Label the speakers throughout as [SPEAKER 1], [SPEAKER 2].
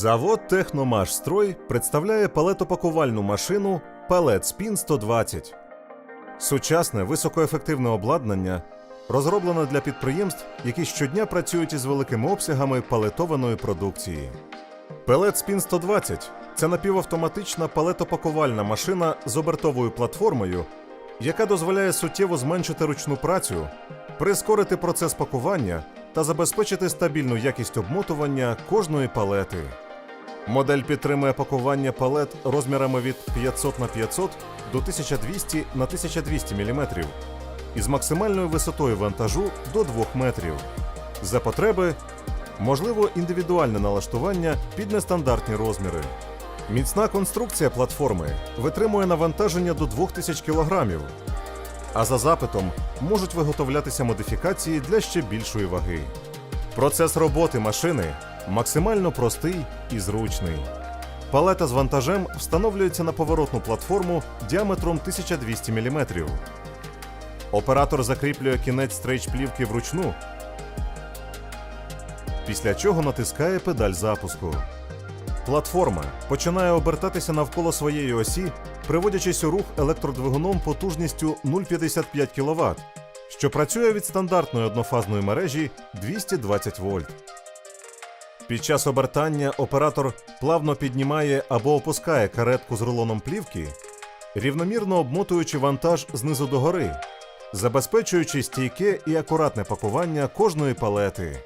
[SPEAKER 1] Завод Техномашстрой представляє палетопакувальну машину Палет Спін 120. Сучасне високоефективне обладнання розроблене для підприємств, які щодня працюють із великими обсягами палетованої продукції. Пелет Спін 120 це напівавтоматична палетопакувальна машина з обертовою платформою, яка дозволяє суттєво зменшити ручну працю, прискорити процес пакування та забезпечити стабільну якість обмотування кожної палети. Модель підтримує пакування палет розмірами від 500 на 500 до 1200 на 1200 мм із максимальною висотою вантажу до 2 метрів. За потреби можливо індивідуальне налаштування під нестандартні розміри. Міцна конструкція платформи витримує навантаження до 2000 кг, а за запитом можуть виготовлятися модифікації для ще більшої ваги. Процес роботи машини максимально простий і зручний. Палета з вантажем встановлюється на поворотну платформу діаметром 1200 мм. Оператор закріплює кінець стрейч-плівки вручну, після чого натискає педаль запуску. Платформа починає обертатися навколо своєї осі, приводячись у рух електродвигуном потужністю 0,55 кВт, що працює від стандартної однофазної мережі 220 вольт. Під час обертання оператор плавно піднімає або опускає каретку з рулоном плівки, рівномірно обмотуючи вантаж знизу до гори, забезпечуючи стійке і акуратне пакування кожної палети.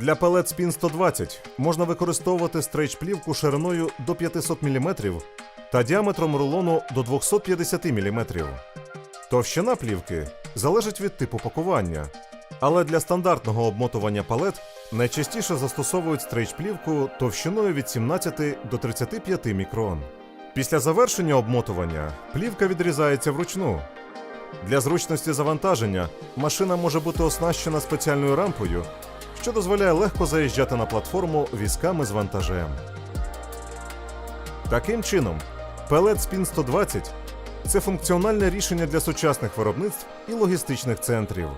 [SPEAKER 1] Для палет Spin 120 можна використовувати стрейч-плівку шириною до 500 мм та діаметром рулону до 250 мм. Товщина плівки залежить від типу пакування, але для стандартного обмотування палет найчастіше застосовують стрейч-плівку товщиною від 17 до 35 мікрон. Після завершення обмотування плівка відрізається вручну. Для зручності завантаження машина може бути оснащена спеціальною рампою, що дозволяє легко заїжджати на платформу візками з вантажем. Таким чином, Pellet Spin 120 це функціональне рішення для сучасних виробництв і логістичних центрів.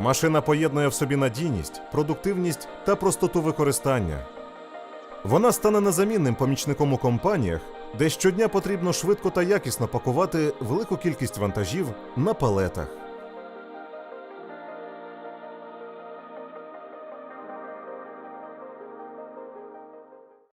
[SPEAKER 1] Машина поєднує в собі надійність, продуктивність та простоту використання. Вона стане незамінним помічником у компаніях, де щодня потрібно швидко та якісно пакувати велику кількість вантажів на палетах.